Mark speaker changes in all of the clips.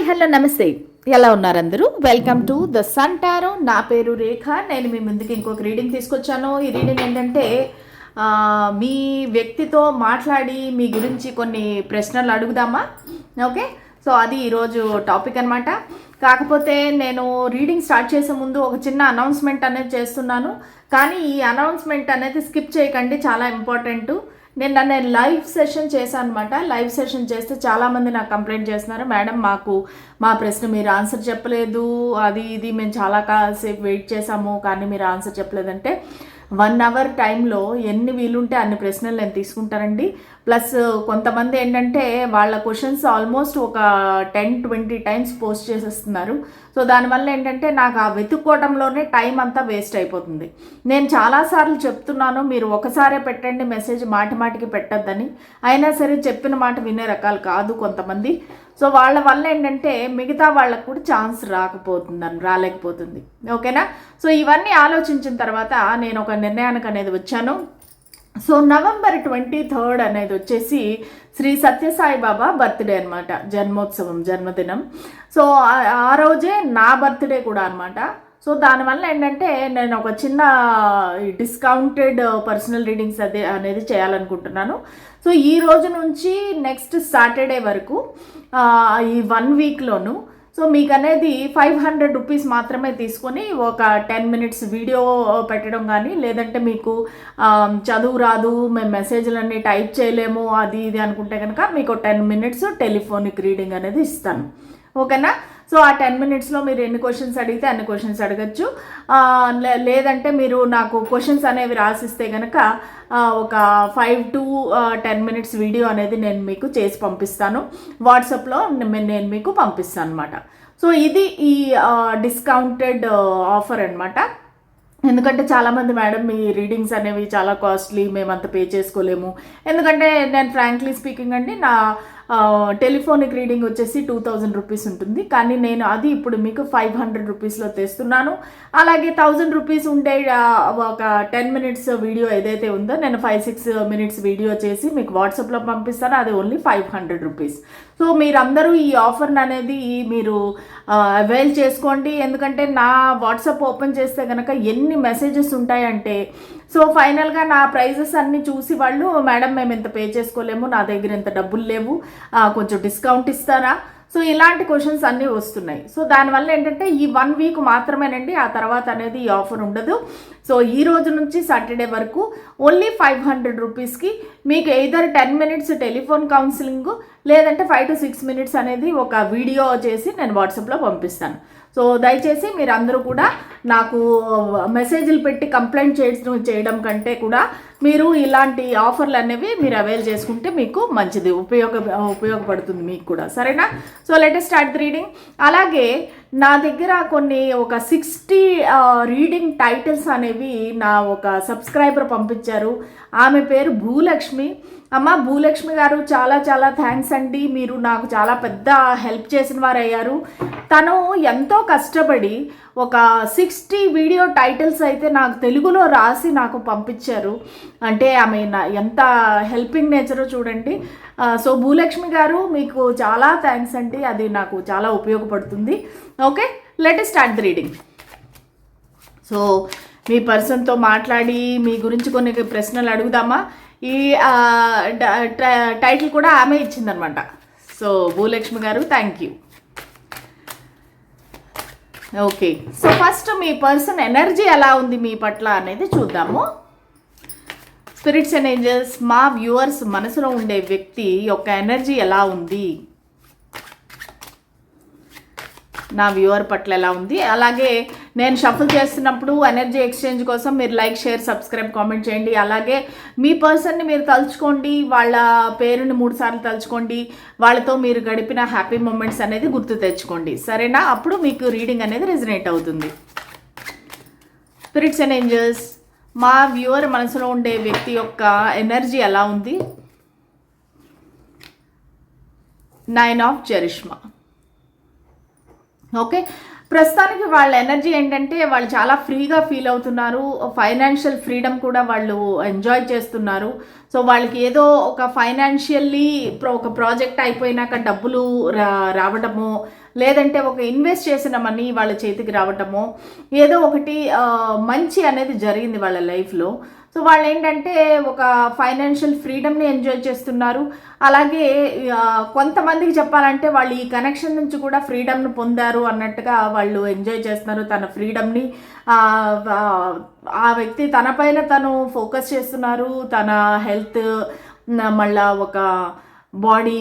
Speaker 1: Hi hello నమస్తే. ఎలా ఉన్నారు అందరూ? Welcome to the Sun Tarot నా పేరు రేఖ నేను మీ ముందుకి ఇంకొక రీడింగ్ తీసుకొచ్చాను. ఈ రీడింగ్ ఏంటంటే మీ వ్యక్తితో మాట్లాడి మీ గురించి కొన్ని ప్రశ్నలు అడుగుదామా? ఓకే సో అది ఈరోజు టాపిక్ అనమాట కాకపోతే నేను రీడింగ్ స్టార్ట్ చేసే ముందు ఒక చిన్న అనౌన్స్మెంట్ అనేది చేస్తున్నాను. కానీ ఈ అనౌన్స్మెంట్ అనేది స్కిప్ చేయకండి. చాలా ఇంపార్టెంట్ నేను నన్ను లైవ్ సెషన్ చేశాను అనమాట లైవ్ సెషన్ చేస్తే చాలామంది నాకు కంప్లైంట్ చేస్తున్నారు. మేడం మాకు మా ప్రశ్న మీరు ఆన్సర్ చెప్పలేదు. అది ఇది మేము చాలా కాసేపు వెయిట్ చేసాము కానీ మీరు ఆన్సర్ చెప్పలేదంటే వన్ అవర్ టైంలో ఎన్ని వీలుంటే అన్ని ప్రశ్నలు నేను తీసుకుంటానండి. ప్లస్ కొంతమంది ఏంటంటే వాళ్ళ క్వశ్చన్స్ ఆల్మోస్ట్ ఒక టెన్ ట్వంటీ టైమ్స్ పోస్ట్ చేసేస్తున్నారు. సో దానివల్ల ఏంటంటే నాకు ఆ వెతుక్కోవడంలోనే టైం అంతా వేస్ట్ అయిపోతుంది. నేను చాలాసార్లు చెప్తున్నాను మీరు ఒకసారే పెట్టండి మెసేజ్ మాటి మాటికి పెట్టద్దని. అయినా సరే చెప్పిన మాట వినే రకాలు కాదు కొంతమంది. సో వాళ్ళ వల్ల ఏంటంటే మిగతా వాళ్ళకు కూడా ఛాన్స్ రాకపోతుందని రాలేకపోతుంది. ఓకేనా సో ఇవన్నీ ఆలోచించిన తర్వాత నేను ఒక నిర్ణయానికి అనేది వచ్చాను. సో నవంబర్ ట్వంటీ థర్డ్ అనేది వచ్చేసి శ్రీ సత్యసాయి బాబా బర్త్డే అనమాట జన్మోత్సవం జన్మదినం. సో ఆ- రోజే నా బర్త్డే కూడా అనమాట సో దానివల్ల ఏంటంటే నేను ఒక చిన్న డిస్కౌంటెడ్ పర్సనల్ రీడింగ్స్ అదే అనేది చేయాలనుకుంటున్నాను. సో ఈ రోజు నుంచి నెక్స్ట్ సాటర్డే వరకు ఈ వన్ వీక్లోను సో మీకు అనేది ఫైవ్ హండ్రెడ్ రూపీస్ మాత్రమే తీసుకొని ఒక టెన్ మినిట్స్ వీడియో పెట్టడం కానీ లేదంటే మీకు చదువు రాదు మేము మెసేజ్లన్నీ టైప్ చేయలేము అది ఇది అనుకుంటే కనుక మీకు టెన్ మినిట్స్ టెలిఫోనిక్ రీడింగ్ అనేది ఇస్తాను. ఓకేనా? సో ఆ టెన్ మినిట్స్లో మీరు ఎన్ని క్వశ్చన్స్ అడిగితే అన్ని క్వశ్చన్స్ అడగచ్చు. లే- లేదంటే మీరు నాకు క్వశ్చన్స్ అనేవి రాసిస్తే కనుక ఒక five to ten minutes video అనేది నేను మీకు చేసి పంపిస్తాను. వాట్సాప్లో నేను మీకు పంపిస్తాను అనమాట సో ఇది ఈ డిస్కౌంటెడ్ ఆఫర్ అనమాట ఎందుకంటే చాలామంది మేడం మీ రీడింగ్స్ అనేవి చాలా కాస్ట్లీ మేము అంత పే చేసుకోలేము. ఎందుకంటే నేను ఫ్రాంక్లీ స్పీకింగ్ అండి నా టెలిఫోనిక్ రీడింగ్ వచ్చేసి టూ థౌజండ్ రూపీస్ ఉంటుంది. కానీ నేను అది ఇప్పుడు మీకు ఫైవ్ హండ్రెడ్ రూపీస్లో తెస్తున్నాను. అలాగే థౌజండ్ రూపీస్ ఉండే ఒక టెన్ మినిట్స్ వీడియో ఏదైతే ఉందో నేను ఫైవ్ సిక్స్ మినిట్స్ వీడియో చేసి మీకు వాట్సాప్లో పంపిస్తాను. అది only five hundred rupees. So మీరందరూ ఈ ఆఫర్ అనేది మీరు అవైల్ చేసుకోండి. ఎందుకంటే నా వాట్సాప్ ఓపెన్ చేస్తే కనుక ఎన్ని మెసేజెస్ ఉంటాయంటే సో ఫైనల్గా నా ప్రైజెస్ అన్నీ చూసి వాళ్ళు మేడం మేము ఇంత పే చేసుకోలేము. నా దగ్గర ఇంత డబ్బులు లేవు. కొంచెం డిస్కౌంట్ ఇస్తారా? సో ఇలాంటి క్వశ్చన్స్ అన్నీ వస్తున్నాయి. సో దానివల్ల ఏంటంటే ఈ వన్ వీక్ మాత్రమేనండి ఆ తర్వాత అనేది ఈ ఆఫర్ ఉండదు. సో ఈ రోజు నుంచి సాటర్డే వరకు ఓన్లీ ఫైవ్ హండ్రెడ్ రూపీస్కి మీకు either ten minutes telephone counselling లేదంటే ఫైవ్ టు సిక్స్ మినిట్స్ అనేది ఒక వీడియో చేసి నేను వాట్సాప్లో పంపిస్తాను. సో దయచేసి మీరు అందరూ కూడా నాకు మెసేజ్లు పెట్టి కంప్లైంట్ చేయడం చేయడం కంటే కూడా మీరు ఇలాంటి ఆఫర్లు అనేవి మీరు అవైల్ చేసుకుంటే మీకు మంచిది. ఉపయోగ ఉపయోగపడుతుంది మీకు కూడా. సరేనా? So let's start the reading అలాగే నా దగ్గర కొన్ని ఒక సిక్స్టీ రీడింగ్ టైటిల్స్ అనేవి నా ఒక సబ్స్క్రైబర్ పంపించారు. ఆమె పేరు భూలక్ష్మి. అమ్మ భూలక్ష్మి గారు చాలా చాలా థ్యాంక్స్ అండి. మీరు నాకు చాలా పెద్ద హెల్ప్ చేసిన వారు అయ్యారు తను ఎంతో కష్టపడి ఒక సిక్స్టీ వీడియో టైటిల్స్ అయితే నాకు తెలుగులో రాసి నాకు పంపించారు. అంటే ఆమె ఎంత హెల్పింగ్ నేచరో చూడండి. సో భూలక్ష్మి గారు మీకు చాలా థ్యాంక్స్ అండి. అది నాకు చాలా ఉపయోగపడుతుంది. Okay let start the reading so మీ పర్సన్తో మాట్లాడి మీ గురించి కొన్ని ప్రశ్నలు అడుగుదామా? ఈ టైటిల్ కూడా ఆమె ఇచ్చిందనమాట. సో భూలక్ష్మి గారు thank you okay so first me person energy ఎలా ఉంది మీ పట్ల అనేది చూద్దాము. స్పిరిట్స్ అండ్ ఏంజల్స్ మా వ్యూవర్స్ మనసులో ఉండే వ్యక్తి యొక్క ఎనర్జీ ఎలా ఉంది? నా వ్యూవర్ పట్ల ఎలా ఉంది? అలాగే నేను షఫుల్ చేస్తున్నప్పుడు ఎనర్జీ ఎక్స్చేంజ్ కోసం మీరు లైక్ షేర్ సబ్స్క్రైబ్ కామెంట్ చేయండి. అలాగే మీ పర్సన్ని మీరు తలుచుకోండి వాళ్ళ పేరుని మూడు సార్లు తలుచుకోండి వాళ్ళతో మీరు గడిపిన హ్యాపీ మూమెంట్స్ అనేది గుర్తు తెచ్చుకోండి. సరేనా? అప్పుడు మీకు రీడింగ్ అనేది రెజినేట్ అవుతుంది. స్పిరిట్స్ అండ్ ఏంజల్స్ మా వ్యూవర్ మనసులో ఉండే వ్యక్తి యొక్క ఎనర్జీ ఎలా ఉంది? Nine of charisma. ఓకే? ప్రస్తుతానికి వాళ్ళ ఎనర్జీ ఏంటంటే వాళ్ళు చాలా ఫ్రీగా ఫీల్ అవుతున్నారు. ఫైనాన్షియల్ ఫ్రీడమ్ కూడా వాళ్ళు ఎంజాయ్ చేస్తున్నారు. సో వాళ్ళకి ఏదో ఒక ఫైనాన్షియల్లీ ఒక ప్రాజెక్ట్ అయిపోయినాక డబ్బులు రా రావడము లేదంటే ఒక ఇన్వెస్ట్ చేసిన మనీ వాళ్ళ చేతికి రావటము ఏదో ఒకటి మంచి అనేది జరిగింది వాళ్ళ లైఫ్లో. సో వాళ్ళు ఏంటంటే ఒక ఫైనాన్షియల్ ఫ్రీడమ్ని ఎంజాయ్ చేస్తున్నారు. అలాగే కొంతమందికి చెప్పాలంటే వాళ్ళు ఈ కనెక్షన్ నుంచి కూడా ఫ్రీడమ్ను పొందారు అన్నట్టుగా వాళ్ళు ఎంజాయ్ చేస్తున్నారు. తన ఫ్రీడమ్ని ఆ వ్యక్తి తనపైన తను ఫోకస్ చేస్తున్నారు. తన హెల్త్ మళ్ళా ఒక బాడీ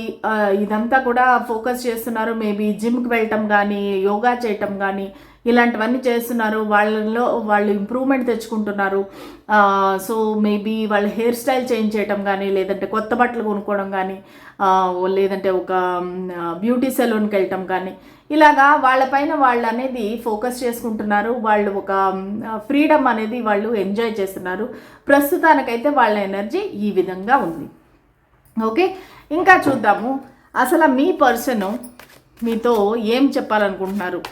Speaker 1: ఇదంతా కూడా ఫోకస్ చేస్తున్నారు. మేబీ జిమ్కి వెళ్ళటం కానీ యోగా చేయటం కానీ ఇలాంటివన్నీ చేస్తున్నారు. వాళ్ళలో వాళ్ళు ఇంప్రూవ్మెంట్ తెచ్చుకుంటున్నారు. సో మేబీ వాళ్ళ హెయిర్ స్టైల్ చేంజ్ చేయటం కానీ లేదంటే కొత్త బట్టలు కొనుక్కోవడం కానీ లేదంటే ఒక బ్యూటీ సెలూన్కి వెళ్ళటం కానీ ఇలాగా వాళ్ళపైన వాళ్ళు అనేది ఫోకస్ చేసుకుంటున్నారు. వాళ్ళు ఒక ఫ్రీడమ్ అనేది వాళ్ళు ఎంజాయ్ చేస్తున్నారు. ప్రస్తుతానికైతే వాళ్ళ ఎనర్జీ ఈ విధంగా ఉంది. ఓకే? ఇంకా చూద్దాము. అసలు మీ పర్సన్ మీతో ఏం చెప్పాలనుకుంటున్నారు?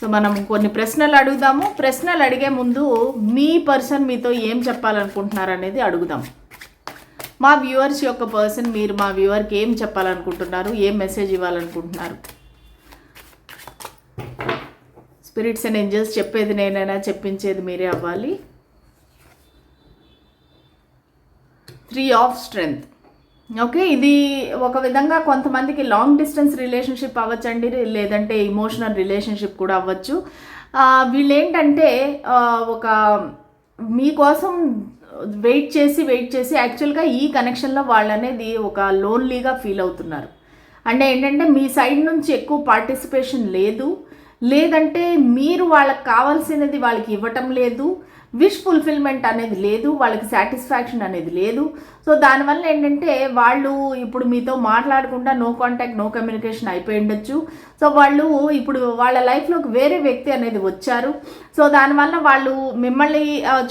Speaker 1: సో మనం కొన్ని ప్రశ్నలు అడుగుదాము. ప్రశ్నలు అడిగే ముందు మీ పర్సన్ మీతో ఏం చెప్పాలనుకుంటున్నారు అనేది అడుగుదాం. మా వ్యూవర్స్ యొక్క పర్సన్ మీరు మా వ్యూవర్కి ఏం చెప్పాలనుకుంటున్నారు? ఏం మెసేజ్ ఇవ్వాలనుకుంటున్నారు? స్పిరిట్స్ అండ్ ఏంజల్స్ చెప్పేది నేనైనా చెప్పించేది మీరే అవ్వాలి. త్రీ ఆఫ్ స్ట్రెంగ్త్ ఓకే ఇది ఒక విధంగా కొంతమందికి లాంగ్ డిస్టెన్స్ రిలేషన్షిప్ అవ్వచ్చండి లేదంటే ఇమోషనల్ రిలేషన్షిప్ కూడా అవ్వచ్చు. వీళ్ళేంటంటే వీళ్ళు ఏంటంటే ఒక మీకోసం వెయిట్ చేసి వెయిట్ చేసి యాక్చువల్గా ఈ కనెక్షన్లో వాళ్ళు అనేది ఒక లోన్లీగా ఫీల్ అవుతున్నారు. అంటే ఏంటంటే మీ సైడ్ నుంచి ఎక్కువ పార్టిసిపేషన్ లేదు. లేదంటే మీరు వాళ్ళకి కావాల్సినది వాళ్ళకి ఇవ్వటం లేదు. విష్ ఫుల్ఫిల్మెంట్ అనేది లేదు వాళ్ళకి సాటిస్ఫాక్షన్ అనేది లేదు. సో దానివల్ల ఏంటంటే వాళ్ళు ఇప్పుడు మీతో మాట్లాడకుండా నో కాంటాక్ట్ నో కమ్యూనికేషన్ అయిపోయి ఉండొచ్చు. సో వాళ్ళు ఇప్పుడు వాళ్ళ లైఫ్లోకి వేరే వ్యక్తి అనేది వచ్చారు. సో దానివల్ల వాళ్ళు మిమ్మల్ని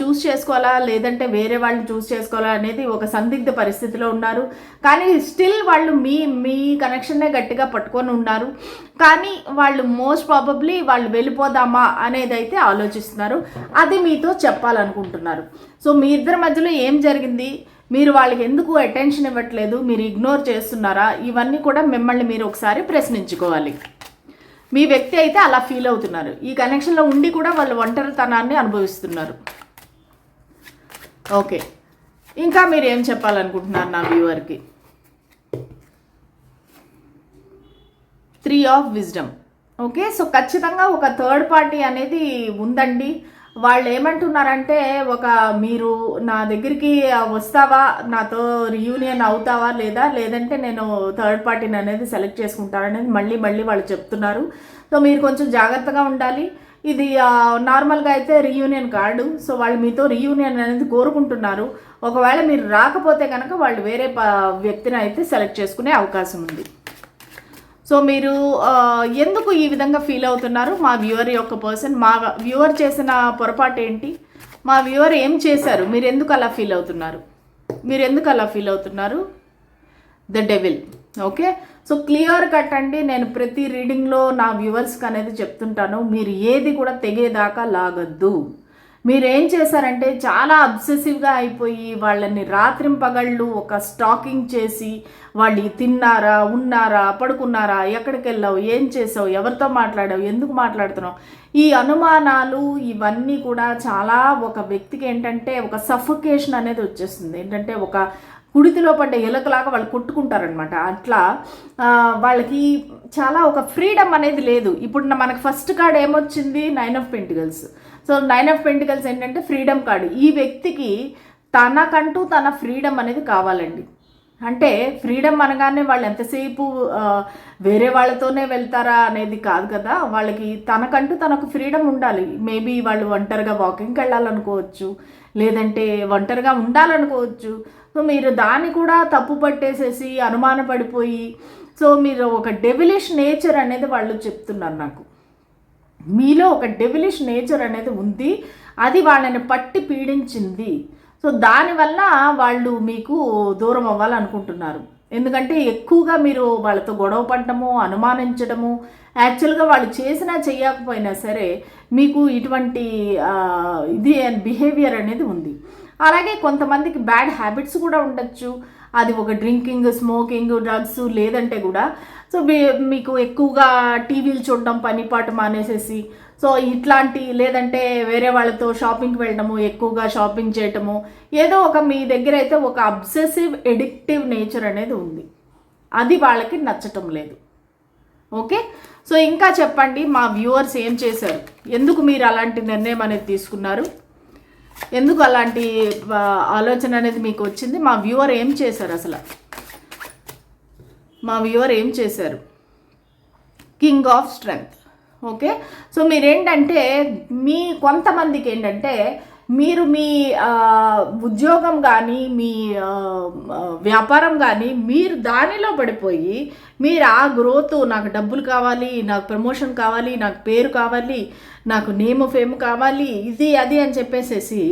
Speaker 1: చూస్ చేసుకోవాలా? లేదంటే వేరే వాళ్ళని చూస్ చేసుకోవాలా అనేది ఒక సందిగ్ధ పరిస్థితిలో ఉన్నారు. కానీ స్టిల్ వాళ్ళు మీ మీ కనెక్షన్నే గట్టిగా పట్టుకొని ఉన్నారు. కానీ వాళ్ళు మోస్ట్ ప్రాబబ్లీ వాళ్ళు వెళ్ళిపోదామా అనేది అయితే ఆలోచిస్తున్నారు. అది మీతో చెప్పాలనుకుంటున్నారు. సో మీ ఇద్దరి మధ్యలో ఏం జరిగింది? మీరు వాళ్ళకి ఎందుకు అటెన్షన్ ఇవ్వట్లేదు? మీరు ఇగ్నోర్ చేస్తున్నారా? ఇవన్నీ కూడా మిమ్మల్ని మీరు ఒకసారి ప్రశ్నించుకోవాలి. మీ వ్యక్తి అయితే అలా ఫీల్ అవుతున్నారు. ఈ కనెక్షన్లో ఉండి కూడా వాళ్ళు ఒంటరితనాన్ని అనుభవిస్తున్నారు. ఓకే ఇంకా మీరు ఏం చెప్పాలనుకుంటున్నారు నా వ్యూవర్కి? Three of wisdom okay so ఖచ్చితంగా ఒక థర్డ్ పార్టీ అనేది ఉందండి. వాళ్ళు ఏమంటున్నారంటే ఒక మీరు నా దగ్గరికి వస్తావా? నాతో రియూనియన్ అవుతావా లేదా? లేదంటే నేను థర్డ్ పార్టీని అనేది సెలెక్ట్ చేసుకుంటాననేది మళ్ళీ మళ్ళీ వాళ్ళు చెప్తున్నారు. సో మీరు కొంచెం జాగ్రత్తగా ఉండాలి. ఇది నార్మల్గా అయితే రీయూనియన్ కార్డు సో వాళ్ళు మీతో రీయూనియన్ అనేది కోరుకుంటున్నారు. ఒకవేళ మీరు రాకపోతే కనుక వాళ్ళు వేరే వ్యక్తిని అయితే సెలెక్ట్ చేసుకునే అవకాశం ఉంది. సో మీరు ఎందుకు ఈ విధంగా ఫీల్ అవుతున్నారు? మా వ్యూవర్ యొక్క పర్సన్ మా వ్యూవర్ చేసిన పొరపాటు ఏంటి మా వ్యూవర్ ఏం చేశారు? మీరు ఎందుకు అలా ఫీల్ అవుతున్నారు? మీరు ఎందుకు అలా ఫీల్ అవుతున్నారు? The devil. Okay? So clear cut అండి. నేను ప్రతి రీడింగ్లో నా వ్యూవర్స్కి అనేది చెప్తుంటాను. మీరు ఏది కూడా తెగేదాకా లాగద్దు. మీరు ఏం చేశారంటే చాలా అబ్సెసివ్గా అయిపోయి వాళ్ళని రాత్రింపగళ్ళు ఒక స్టాకింగ్ చేసి వాళ్ళు తిన్నారా ఉన్నారా పడుకున్నారా ఎక్కడికి వెళ్ళావు ఏం చేసావు ఎవరితో మాట్లాడావు ఎందుకు మాట్లాడుతున్నావు? ఈ అనుమానాలు ఇవన్నీ కూడా చాలా ఒక వ్యక్తికి ఏంటంటే ఒక సఫకేషన్ అనేది వచ్చేస్తుంది. ఏంటంటే ఒక కుడితిలో పడ్డ ఎలకలాగా వాళ్ళు కొట్టుకుంటారనమాట అట్లా వాళ్ళకి చాలా ఒక ఫ్రీడమ్ అనేది లేదు. ఇప్పుడు మనకు ఫస్ట్ కార్డ్ ఏమొచ్చింది? Nine of pentacles. So nine of pentacles ఏంటంటే ఫ్రీడమ్ కార్డు. ఈ వ్యక్తికి తనకంటూ తన ఫ్రీడమ్ అనేది కావాలండి. అంటే ఫ్రీడమ్ అనగానే వాళ్ళు ఎంతసేపు వేరే వాళ్ళతోనే వెళ్తారా అనేది కాదు కదా. వాళ్ళకి తనకంటూ తనకు ఫ్రీడమ్ ఉండాలి. మేబీ వాళ్ళు ఒంటరిగా వాకింగ్కి వెళ్ళాలనుకోవచ్చు లేదంటే ఒంటరిగా ఉండాలనుకోవచ్చు. సో మీరు దాన్ని కూడా తప్పు పట్టేసేసి అనుమానపడిపోయి సో మీరు ఒక డెవిలిష్ నేచర్ అనేది వాళ్ళు చెప్తున్నారు నాకు. మీలో ఒక డెవిలిష్ నేచర్ అనేది ఉంది. అది వాళ్ళని పట్టి పీడించింది. సో దానివల్ల వాళ్ళు మీకు దూరం అవ్వాలనుకుంటున్నారు. ఎందుకంటే ఎక్కువగా మీరు వాళ్ళతో గొడవ పడటము అనుమానించడము యాక్చువల్గా వాళ్ళు చేసినా చేయకపోయినా సరే మీకు ఇటువంటి ఇది బిహేవియర్ అనేది ఉంది. అలాగే కొంతమందికి బ్యాడ్ హ్యాబిట్స్ కూడా ఉండొచ్చు. అది ఒక డ్రింకింగ్ స్మోకింగ్ డ్రగ్స్ లేదంటే కూడా సో మీ- మీకు ఎక్కువగా టీవీలు చూడడం పనిపాటు మానేసేసి సో ఇట్లాంటి లేదంటే వేరే వాళ్ళతో షాపింగ్కి వెళ్ళడము ఎక్కువగా షాపింగ్ చేయటము ఏదో ఒక మీ దగ్గర అయితే ఒక అబ్సెసివ్ ఎడిక్టివ్ నేచర్ అనేది ఉంది. అది వాళ్ళకి నచ్చటం లేదు. ఓకే? సో ఇంకా చెప్పండి మా వ్యూవర్స్ ఏం చేశారు? ఎందుకు మీరు అలాంటి నిర్ణయం అనేది తీసుకున్నారు? ఎందుకు అలాంటి ఆలోచన అనేది మీకు వచ్చింది? మా వ్యూవర్ ఏం చేశారు అసలు? మా వ్యూవర్ ఏం చేశారు? King of strength. Okay? So మీరేంటంటే మీ కొంతమందికి ఏంటంటే మీరు మీ ఉద్యోగం కానీ మీ వ్యాపారం కానీ మీరు దానిలో పడిపోయి మీరు ఆ గ్రోత్ నాకు డబ్బులు కావాలి నాకు ప్రమోషన్ కావాలి నాకు పేరు కావాలి నాకు నేమ్ ఫేమ్ కావాలి ఇది అది అని చెప్పేసేసి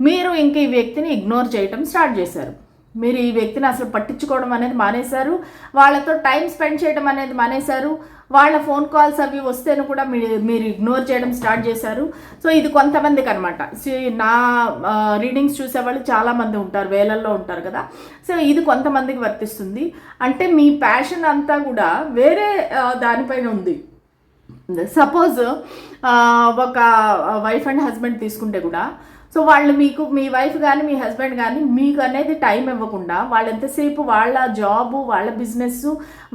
Speaker 1: మీరు ఇంక ఈ వ్యక్తిని ఇగ్నోర్ చేయటం స్టార్ట్ చేశారు. మీరు ఈ వ్యక్తిని అసలు పట్టించుకోవడం అనేది మానేశారు? వాళ్ళతో టైం స్పెండ్ చేయడం అనేది మానేశారు? వాళ్ళ ఫోన్ కాల్స్ అవి వస్తేను కూడా మీరు మీరు ఇగ్నోర్ చేయడం స్టార్ట్ చేశారు. సో ఇది కొంతమందికి అనమాట నా రీడింగ్స్ చూసేవాళ్ళు చాలామంది ఉంటారు వేలల్లో ఉంటారు కదా. సో ఇది కొంతమందికి వర్తిస్తుంది. అంటే మీ ప్యాషన్ అంతా కూడా వేరే దానిపైన ఉంది. సపోజ్ ఒక వైఫ్ అండ్ హస్బెండ్ తీసుకుంటే కూడా సో వాళ్ళు మీకు మీ వైఫ్ కానీ మీ హస్బెండ్ కానీ మీకు అనేది టైం ఇవ్వకుండా వాళ్ళు ఎంతసేపు వాళ్ళ జాబు వాళ్ళ బిజినెస్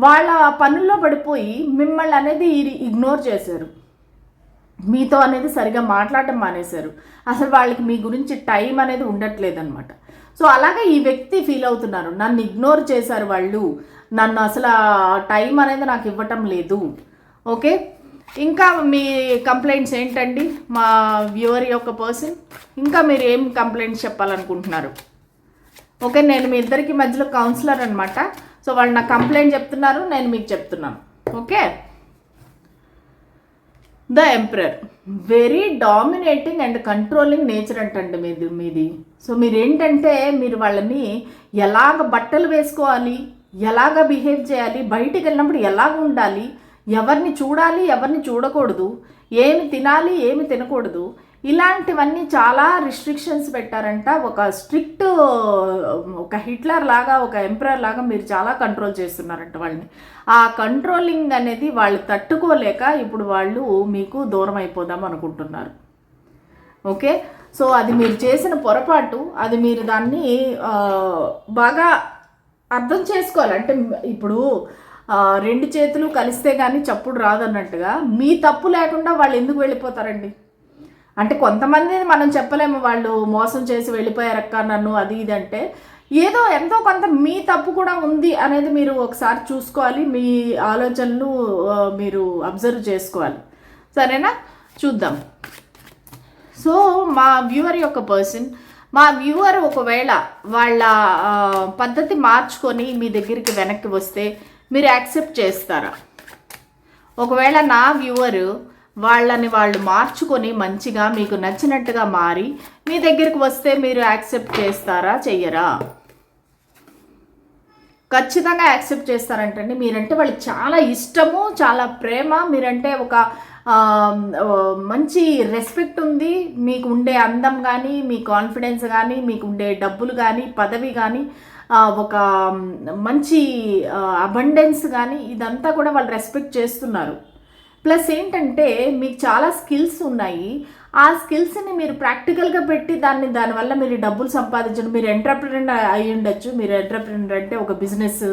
Speaker 1: వాళ్ళ పనుల్లో పడిపోయి మిమ్మల్ని అనేది ఇగ్నోర్ చేశారు. మీతో అనేది సరిగా మాట్లాడటం మానేశారు. అసలు వాళ్ళకి మీ గురించి టైం అనేది ఉండట్లేదు అనమాట సో అలాగే ఈ వ్యక్తి ఫీల్ అవుతున్నారు. నన్ను ఇగ్నోర్ చేశారు వాళ్ళు. నన్ను అసలు టైం అనేది నాకు ఇవ్వటం లేదు. ఓకే ఇంకా మీ కంప్లైంట్స్ ఏంటండి? మా వ్యూవర్ యొక్క పర్సన్ ఇంకా మీరు ఏం కంప్లైంట్స్ చెప్పాలనుకుంటున్నారు? ఓకే నేను మీ ఇద్దరికి మధ్యలో కౌన్సిలర్ అనమాట సో వాళ్ళు నాకు కంప్లైంట్ చెప్తున్నారు నేను మీకు చెప్తున్నాను. Okay? The emperor very dominating and controlling nature అంటండి మీది మీది. సో మీరు ఏంటంటే మీరు వాళ్ళని ఎలాగ బట్టలు వేసుకోవాలి ఎలాగ బిహేవ్ చేయాలి బయటికి వెళ్ళినప్పుడు ఎలాగ ఉండాలి ఎవరిని చూడాలి ఎవరిని చూడకూడదు ఏమి తినాలి ఏమి తినకూడదు ఇలాంటివన్నీ చాలా రిస్ట్రిక్షన్స్ పెట్టారంట. ఒక స్ట్రిక్ట్ ఒక హిట్లర్ లాగా ఒక ఎంపరర్ లాగా మీరు చాలా కంట్రోల్ చేస్తున్నారంట వాళ్ళని. ఆ కంట్రోలింగ్ అనేది వాళ్ళు తట్టుకోలేక ఇప్పుడు వాళ్ళు మీకు దూరం అయిపోదాం అనుకుంటున్నారు. ఓకే? సో అది మీరు చేసిన పొరపాటు అది మీరు దాన్ని బాగా అర్థం చేసుకోవాలి. అంటే ఇప్పుడు రెండు చేతులు కలిస్తే కానీ చప్పుడు రాదన్నట్టుగా మీ తప్పు లేకుండా వాళ్ళు ఎందుకు వెళ్ళిపోతారండి? అంటే కొంతమంది మనం చెప్పలేము వాళ్ళు మోసం చేసి వెళ్ళిపోయారక్క నన్ను అది ఇది అంటే. ఏదో ఎంతో కొంత మీ తప్పు కూడా ఉంది అనేది మీరు ఒకసారి చూసుకోవాలి మీ ఆలోచనలు మీరు అబ్జర్వ్ చేసుకోవాలి. సరేనా? చూద్దాం. సో మా వ్యూవర్ యొక్క పర్సన్ మా వ్యూవర్ ఒకవేళ వాళ్ళ పద్ధతి మార్చుకొని మీ దగ్గరికి వెనక్కి వస్తే మీరు యాక్సెప్ట్ చేస్తారా? ఒకవేళ నా వ్యూవరు వాళ్ళని వాళ్ళు మార్చుకొని మంచిగా మీకు నచ్చినట్టుగా మారి మీ దగ్గరికి వస్తే మీరు యాక్సెప్ట్ చేస్తారా చెయ్యరా? ఖచ్చితంగా యాక్సెప్ట్ చేస్తారంటండి. మీరంటే వాళ్ళకి చాలా ఇష్టము చాలా ప్రేమ మీరంటే ఒక మంచి రెస్పెక్ట్ ఉంది. మీకు ఉండే అందం కానీ మీ కాన్ఫిడెన్స్ కానీ మీకు ఉండే డబ్బులు కానీ పదవి కానీ ఒక మంచి అబండెన్స్ కానీ ఇదంతా కూడా వాళ్ళు రెస్పెక్ట్ చేస్తున్నారు. ప్లస్ ఏంటంటే మీకు చాలా స్కిల్స్ ఉన్నాయి. ఆ స్కిల్స్ని మీరు ప్రాక్టికల్గా పెట్టి దాన్ని దానివల్ల మీరు డబ్బులు సంపాదించడం. మీరు ఎంటర్ప్రినర్ అయి ఉండొచ్చు. మీరు ఎంటర్ప్రినర్ అంటే ఒక బిజినెస్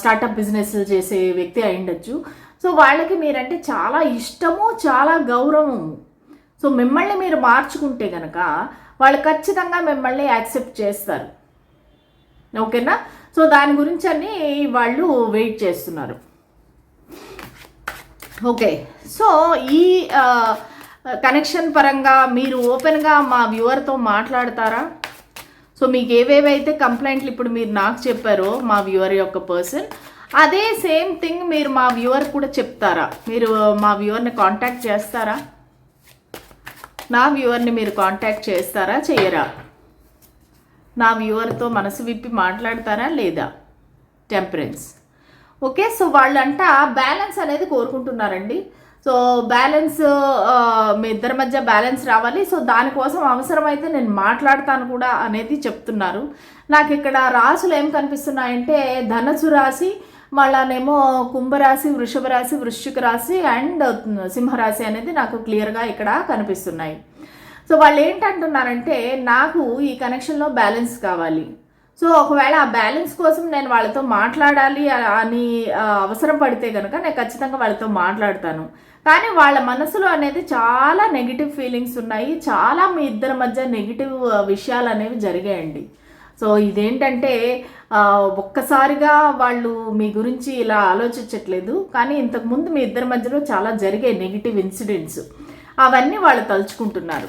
Speaker 1: స్టార్టప్ బిజినెస్ చేసే వ్యక్తి అయి ఉండొచ్చు. సో వాళ్ళకి మీరంటే చాలా ఇష్టము చాలా గౌరవము. సో మిమ్మల్ని మీరు మార్చుకుంటే కనుక వాళ్ళు ఖచ్చితంగా మిమ్మల్ని యాక్సెప్ట్ చేస్తారు. ఓకేనా? సో దాని గురించి అని వాళ్ళు వెయిట్ చేస్తున్నారు. ఓకే. సో ఈ కనెక్షన్ పరంగా మీరు ఓపెన్గా మా వ్యూవర్తో మాట్లాడతారా? సో మీకు ఏవేవైతే కంప్లైంట్లు ఇప్పుడు మీరు నాకు చెప్పారో మా వ్యూవర్ యొక్క పర్సన్ అదే సేమ్ థింగ్ మీరు మా వ్యూవర్ కూడా చెప్తారా? మీరు మా వ్యూవర్ని కాంటాక్ట్ చేస్తారా? నా వ్యూవర్ని మీరు కాంటాక్ట్ చేస్తారా చేయరా? నా వ్యూవర్తో మనసు విప్పి మాట్లాడతారా లేదా? టెంపరెన్స్ ఓకే సో వాళ్ళంట బ్యాలెన్స్ అనేది కోరుకుంటున్నారండి. సో బ్యాలెన్స్ మీ ఇద్దరి మధ్య బ్యాలెన్స్ రావాలి. సో దానికోసం అవసరమైతే నేను మాట్లాడతాను కూడా అనేది చెప్తున్నారు. నాకు ఇక్కడ రాసులు ఏం కనిపిస్తున్నాయంటే ధనసు రాశి మళ్ళానేమో కుంభరాశి వృషభ రాశి వృశ్చిక రాశి అండ్ సింహరాశి అనేది నాకు క్లియర్గా ఇక్కడ కనిపిస్తున్నాయి. సో వాళ్ళు ఏంటంటున్నారంటే నాకు ఈ కనెక్షన్లో బ్యాలెన్స్ కావాలి. సో ఒకవేళ ఆ బ్యాలెన్స్ కోసం నేను వాళ్ళతో మాట్లాడాలి అని అవసరం పడితే కనుక నేను ఖచ్చితంగా వాళ్ళతో మాట్లాడతాను. కానీ వాళ్ళ మనసులో అనేది చాలా నెగిటివ్ ఫీలింగ్స్ ఉన్నాయి. చాలా మీ ఇద్దరి మధ్య నెగిటివ్ విషయాలు అనేవి జరిగాయండి. సో ఇదేంటంటే ఒక్కసారిగా వాళ్ళు మీ గురించి ఇలా ఆలోచించట్లేదు. కానీ ఇంతకుముందు మీ ఇద్దరి మధ్యలో చాలా జరిగే నెగిటివ్ ఇన్సిడెంట్స్ అవన్నీ వాళ్ళు తలుచుకుంటున్నారు.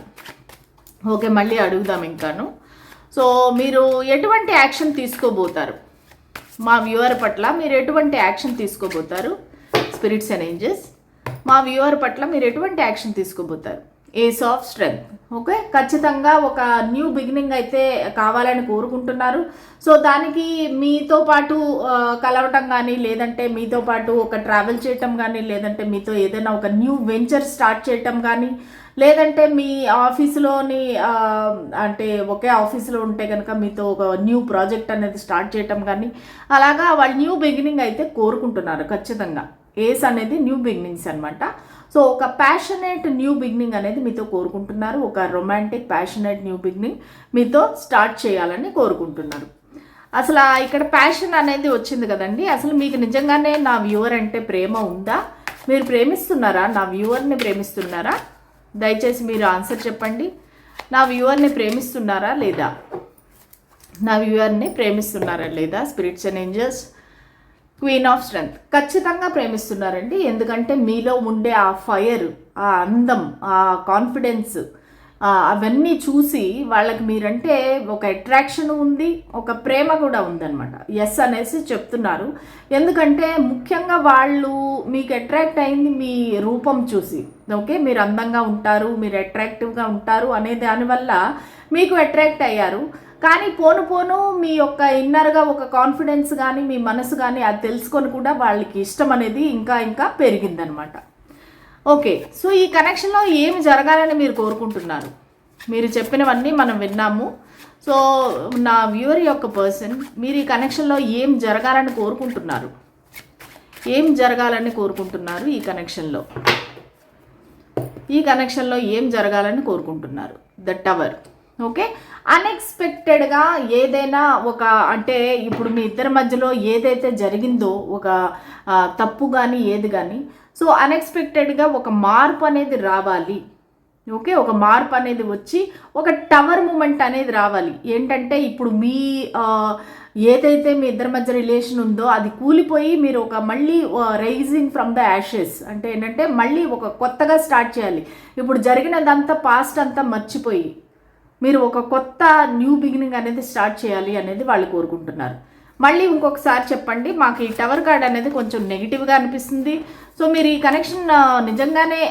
Speaker 1: ఓకే మళ్ళీ అడుగుదాం ఇంకాను. సో మీరు ఎటువంటి యాక్షన్ తీసుకోబోతారు? మా వ్యూవర్ పట్ల మీరు ఎటువంటి యాక్షన్ తీసుకోబోతారు? స్పిరిట్స్ అండ్ ఏంజెస్ మా వ్యూవర్ పట్ల మీరు ఎటువంటి యాక్షన్ తీసుకోబోతారు? ఏస్ ఆఫ్ స్ట్రెంగ్త్ ఓకే ఖచ్చితంగా ఒక న్యూ బిగినింగ్ అయితే కావాలని కోరుకుంటున్నారు. సో దానికి మీతో పాటు కలవటం కానీ లేదంటే మీతో పాటు ఒక ట్రావెల్ చేయటం కానీ లేదంటే మీతో ఏదైనా ఒక న్యూ వెంచర్ స్టార్ట్ చేయటం కానీ లేదంటే మీ ఆఫీసులోని అంటే ఒకే ఆఫీసులో ఉంటే కనుక మీతో ఒక న్యూ ప్రాజెక్ట్ అనేది స్టార్ట్ చేయటం కానీ అలాగా వాళ్ళు న్యూ బిగినింగ్ అయితే కోరుకుంటున్నారు ఖచ్చితంగా. ఏస్ అనేది న్యూ బిగినింగ్స్ అనమాట సో ఒక ప్యాషనేట్ న్యూ బిగినింగ్ అనేది మీతో కోరుకుంటున్నారు. ఒక రొమాంటిక్ ప్యాషనేట్ న్యూ బిగినింగ్ మీతో స్టార్ట్ చేయాలని కోరుకుంటున్నారు. అసలు ఇక్కడ ప్యాషన్ అనేది వచ్చింది కదండి. అసలు మీకు నిజంగానే నా వ్యూవర్ అంటే ప్రేమ ఉందా? మీరు ప్రేమిస్తున్నారా? నా వ్యూవర్ని ప్రేమిస్తున్నారా? దయచేసి మీరు ఆన్సర్ చెప్పండి. నా వ్యూవర్ని ప్రేమిస్తున్నారా లేదా? నా వ్యూవర్ని ప్రేమిస్తున్నారా లేదా? Spirits and angels queen of strength ఖచ్చితంగా ప్రేమిస్తున్నారండి. ఎందుకంటే మీలో ఉండే ఆ ఫైర్ ఆ అందం ఆ కాన్ఫిడెన్స్ అవన్నీ చూసి వాళ్ళకి మీరంటే ఒక అట్రాక్షన్ ఉంది ఒక ప్రేమ కూడా ఉందన్నమాట. ఎస్ అనేసి చెప్తున్నారు. ఎందుకంటే ముఖ్యంగా వాళ్ళు మీకు అట్రాక్ట్ అయింది మీ రూపం చూసి. ఓకే మీరు అందంగా ఉంటారు మీరు అట్రాక్టివ్గా ఉంటారు అనే దానివల్ల మీకు అట్రాక్ట్ అయ్యారు. కానీ పోను పోను మీ యొక్క ఇన్నర్గా ఒక కాన్ఫిడెన్స్ కానీ మీ మనసు కానీ అది తెలుసుకొని కూడా వాళ్ళకి ఇష్టం అనేది ఇంకా ఇంకా పెరిగిందనమాట. ఓకే సో ఈ కనెక్షన్లో ఏమి జరగాలని మీరు కోరుకుంటున్నారు? మీరు చెప్పినవన్నీ మనం విన్నాము. సో నా వ్యూవర్ యొక్క పర్సన్ మీరు ఈ కనెక్షన్లో ఏం జరగాలని కోరుకుంటున్నారు? ఏం జరగాలని కోరుకుంటున్నారు ఈ కనెక్షన్లో ఈ కనెక్షన్లో ఏం జరగాలని కోరుకుంటున్నారు? The tower okay? అన్ఎక్స్పెక్టెడ్గా ఏదైనా ఒక అంటే ఇప్పుడు మీ ఇద్దరి మధ్యలో ఏదైతే జరిగిందో ఒక తప్పు కానీ ఏది కానీ సో అన్ఎక్స్పెక్టెడ్గా ఒక మార్పు అనేది రావాలి. ఓకే? ఒక మార్పు అనేది వచ్చి ఒక టవర్ మూమెంట్ అనేది రావాలి. ఏంటంటే ఇప్పుడు మీ ఏదైతే మీ ఇద్దరి మధ్య రిలేషన్ ఉందో అది కూలిపోయి మీరు ఒక మళ్ళీ రైజింగ్ ఫ్రమ్ ద యాషెస్ అంటే ఏంటంటే మళ్ళీ ఒక కొత్తగా స్టార్ట్ చేయాలి. ఇప్పుడు జరిగినదంతా పాస్ట్ అంతా మర్చిపోయి. మీరు ఒక కొత్త న్యూ బిగినింగ్ అనేది స్టార్ట్ చేయాలి అనేది వాళ్ళు కోరుకుంటున్నారు. మళ్ళీ ఇంకొకసారి చెప్పండి మాకు ఈ టవర్ కార్డ్ అనేది కొంచెం నెగిటివ్గా అనిపిస్తుంది. సో మీరు ఈ కనెక్షన్ నిజంగానే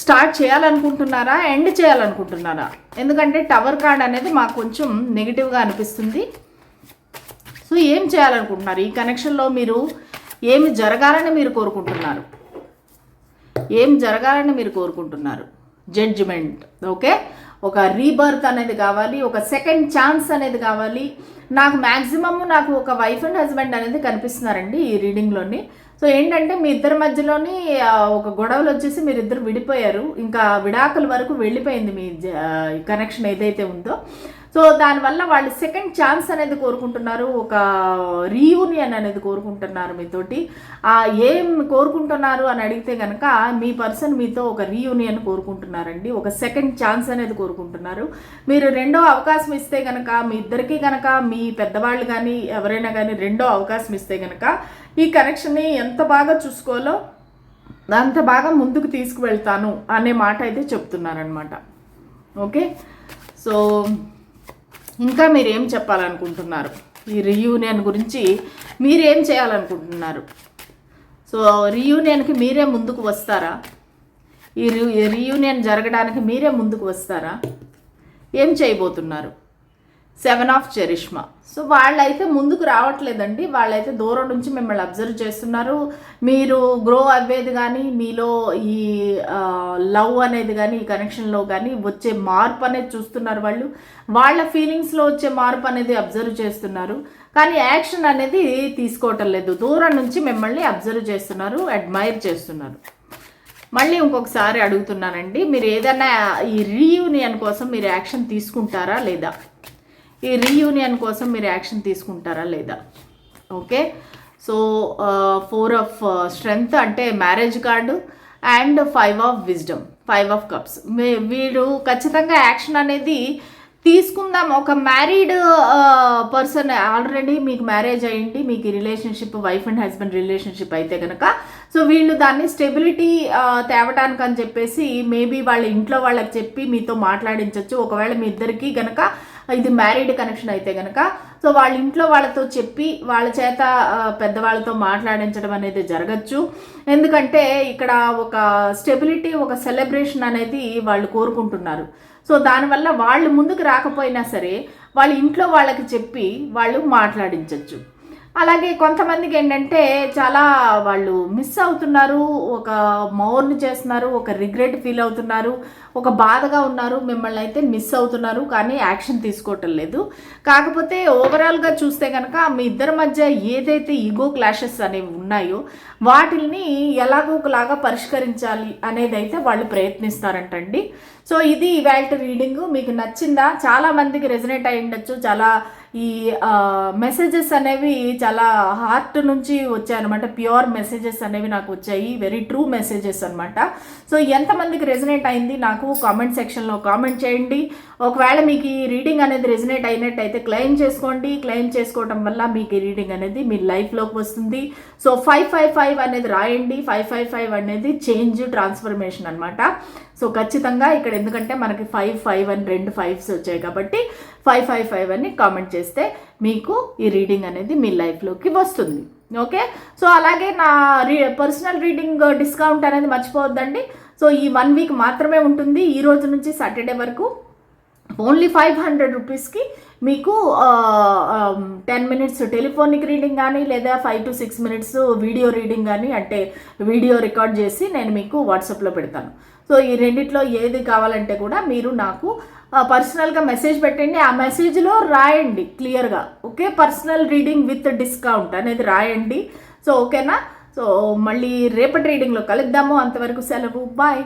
Speaker 1: స్టార్ట్ చేయాలనుకుంటున్నారా ఎండ్ చేయాలనుకుంటున్నారా? ఎందుకంటే టవర్ కార్డ్ అనేది మాకు కొంచెం నెగిటివ్గా అనిపిస్తుంది. సో ఏం చేయాలనుకుంటున్నారు? ఈ కనెక్షన్లో మీరు ఏమి జరగాలని మీరు కోరుకుంటున్నారు? ఏం జరగాలని మీరు కోరుకుంటున్నారు? జడ్జిమెంట్. ఓకే? ఒక రీబర్త్ అనేది కావాలి ఒక సెకండ్ ఛాన్స్ అనేది కావాలి. నాకు మ్యాక్సిమమ్ నాకు ఒక వైఫ్ అండ్ హస్బెండ్ అనేది కనిపిస్తున్నారండి ఈ రీడింగ్లోని. సో ఏంటంటే మీ ఇద్దరి మధ్యలోని ఒక గొడవలు వచ్చేసి మీరు ఇద్దరు విడిపోయారు. ఇంకా విడాకుల వరకు వెళ్ళిపోయింది మీ కనెక్షన్ ఏదైతే ఉందో. సో దానివల్ల వాళ్ళు సెకండ్ ఛాన్స్ అనేది కోరుకుంటున్నారు ఒక రీయూనియన్ అనేది కోరుకుంటున్నారు మీతోటి. ఆ ఏం కోరుకుంటున్నారు అని అడిగితే కనుక మీ పర్సన్ మీతో ఒక రీయూనియన్ కోరుకుంటున్నారండి. ఒక సెకండ్ ఛాన్స్ అనేది కోరుకుంటున్నారు. మీరు రెండో అవకాశం ఇస్తే కనుక మీ ఇద్దరికి కనుక మీ పెద్దవాళ్ళు కానీ ఎవరైనా కానీ రెండో అవకాశం ఇస్తే కనుక ఈ కనెక్షన్ని ఎంత బాగా చూసుకోవాలో అంత బాగా ముందుకు తీసుకువెళ్తాను అనే మాట అయితే చెప్తున్నారనమాట ఓకే? సో ఇంకా మీరు ఏం చెప్పాలనుకుంటున్నారు? ఈ రీయూనియన్ గురించి మీరేం చేయాలనుకుంటున్నారు? సో రీయూనియన్కి మీరే ముందుకు వస్తారా? ఈ రీయూనియన్ జరగడానికి మీరే ముందుకు వస్తారా? ఏం చేయబోతున్నారు? Seven of charisma. సో వాళ్ళైతే ముందుకు రావట్లేదండి. వాళ్ళైతే దూరం నుంచి మిమ్మల్ని అబ్జర్వ్ చేస్తున్నారు. మీరు గ్రో అవ్వేది కానీ మీలో ఈ లవ్ అనేది కానీ ఈ కనెక్షన్లో కానీ వచ్చే మార్పు అనేది చూస్తున్నారు వాళ్ళు. వాళ్ళ ఫీలింగ్స్లో వచ్చే మార్పు అనేది అబ్జర్వ్ చేస్తున్నారు. కానీ యాక్షన్ అనేది తీసుకోవటం లేదు. దూరం నుంచి మిమ్మల్ని అబ్జర్వ్ చేస్తున్నారు అడ్మైర్ చేస్తున్నారు. మళ్ళీ ఇంకొకసారి అడుగుతున్నానండి మీరు ఏదైనా ఈ రీయూనియన్ కోసం మీరు యాక్షన్ తీసుకుంటారా లేదా? ఈ రీయూనియన్ కోసం మీరు యాక్షన్ తీసుకుంటారా లేదా? Okay so four of strength అంటే marriage card and five of wisdom five of cups వీడు ఖచ్చితంగా యాక్షన్ అనేది తీసుకుందాం. ఒక మ్యారీడ్ పర్సన్ ఆల్రెడీ మీకు మ్యారేజ్ అయ్యింది మీకు relationship wife and husband relationship అయితే కనుక సో వీళ్ళు దాన్ని స్టెబిలిటీ uh, తేవటానికి అని చెప్పేసి మేబీ వాళ్ళ ఇంట్లో వాళ్ళకి చెప్పి మీతో మాట్లాడించవచ్చు ఒకవేళ మీ ఇద్దరికి కనుక ఇది మ్యారీడ్ కనెక్షన్ అయితే కనుక సో వాళ్ళ ఇంట్లో వాళ్ళతో చెప్పి వాళ్ళ చేత పెద్దవాళ్ళతో మాట్లాడించడం అనేది జరగచ్చు. ఎందుకంటే ఇక్కడ ఒక స్టెబిలిటీ ఒక సెలబ్రేషన్ అనేది వాళ్ళు కోరుకుంటున్నారు. సో దానివల్ల వాళ్ళు ముందుకు రాకపోయినా సరే వాళ్ళ ఇంట్లో వాళ్ళకి చెప్పి వాళ్ళు మాట్లాడించవచ్చు అలాగే కొంతమందికి ఏంటంటే చాలా వాళ్ళు మిస్ అవుతున్నారు ఒక మౌర్న్ చేస్తున్నారు ఒక రిగ్రెట్ ఫీల్ అవుతున్నారు ఒక బాధగా ఉన్నారు మిమ్మల్ని అయితే మిస్ అవుతున్నారు కానీ యాక్షన్ తీసుకోవటం లేదు. కాకపోతే ఓవరాల్గా చూస్తే కనుక మీ ఇద్దరి మధ్య ఏదైతే ఈగో క్లాషెస్ అనేవి ఉన్నాయో వాటిని ఎలాగోలాగా పరిష్కరించాలి అనేది అయితే వాళ్ళు ప్రయత్నిస్తారంటండి. సో ఇది ఇవాళ రీడింగ్ మీకు నచ్చిందా? చాలామందికి రెజనేట్ అయి ఉండొచ్చు చాలా ఈ మెసేజెస్ అనేవి చాలా హార్ట్ నుంచి వచ్చాయి అనమాట ప్యూర్ మెసేజెస్ అనేవి నాకు వచ్చాయి. వెరీ ట్రూ మెసేజెస్ అనమాట సో ఎంతమందికి రెజినేట్ అయింది నాకు కామెంట్ సెక్షన్లో కామెంట్ చేయండి. ఒకవేళ మీకు ఈ రీడింగ్ అనేది రెజినేట్ అయినట్టయితే క్లెయిమ్ చేసుకోండి. క్లెయిమ్ చేసుకోవడం వల్ల మీకు ఈ రీడింగ్ అనేది మీ లైఫ్లోకి వస్తుంది. సో ఫైవ్ ఫైవ్ ఫైవ్ అనేది రాయండి. ఫైవ్ ఫైవ్ ఫైవ్ అనేది చేంజ్ ట్రాన్స్ఫర్మేషన్ అనమాట సో ఖచ్చితంగా ఇక్కడ ఎందుకంటే మనకి ఫైవ్ ఫైవ్ అని రెండు ఫైవ్స్ వచ్చాయి కాబట్టి ఫైవ్ ఫైవ్ ఫైవ్ అని కామెంట్ చేస్తే మీకు ఈ రీడింగ్ అనేది మీ లైఫ్లోకి వస్తుంది. ఓకే సో అలాగే నా రీ పర్సనల్ రీడింగ్ డిస్కౌంట్ అనేది మర్చిపోవద్దండి. సో ఈ వన్ వీక్ మాత్రమే ఉంటుంది. ఈ రోజు నుంచి సాటర్డే వరకు ఓన్లీ ఫైవ్ హండ్రెడ్ రూపీస్కి మీకు టెన్ మినిట్స్ టెలిఫోనిక్ రీడింగ్ కానీ లేదా five to six minutes video reading కానీ అంటే వీడియో రికార్డ్ చేసి నేను మీకు వాట్సాప్లో పెడతాను. సో ఈ రెండిట్లో ఏది కావాలంటే కూడా మీరు నాకు పర్సనల్గా మెసేజ్ పెట్టండి. ఆ మెసేజ్లో రాయండి క్లియర్గా. Okay? Personal reading with discount అనేది రాయండి. సో ఓకేనా? సో మళ్ళీ రేపటి రీడింగ్లో కలుద్దాము. అంతవరకు సెలవు. బాయ్.